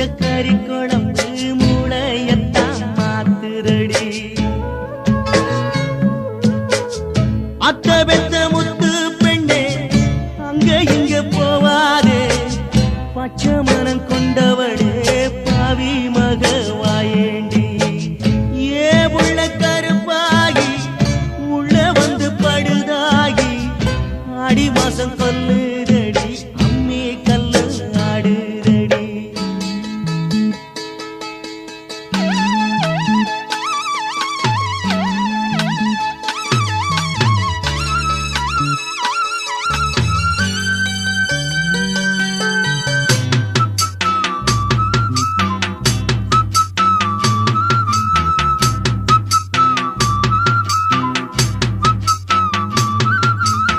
கறி குழம்பு மூளையத்தான் மாத்துரடி அத்த பெத்த முத்து பெண்ணே அங்க இங்க போவாதே. பச்சை மனம் கொண்டவளே பாவி மகவா.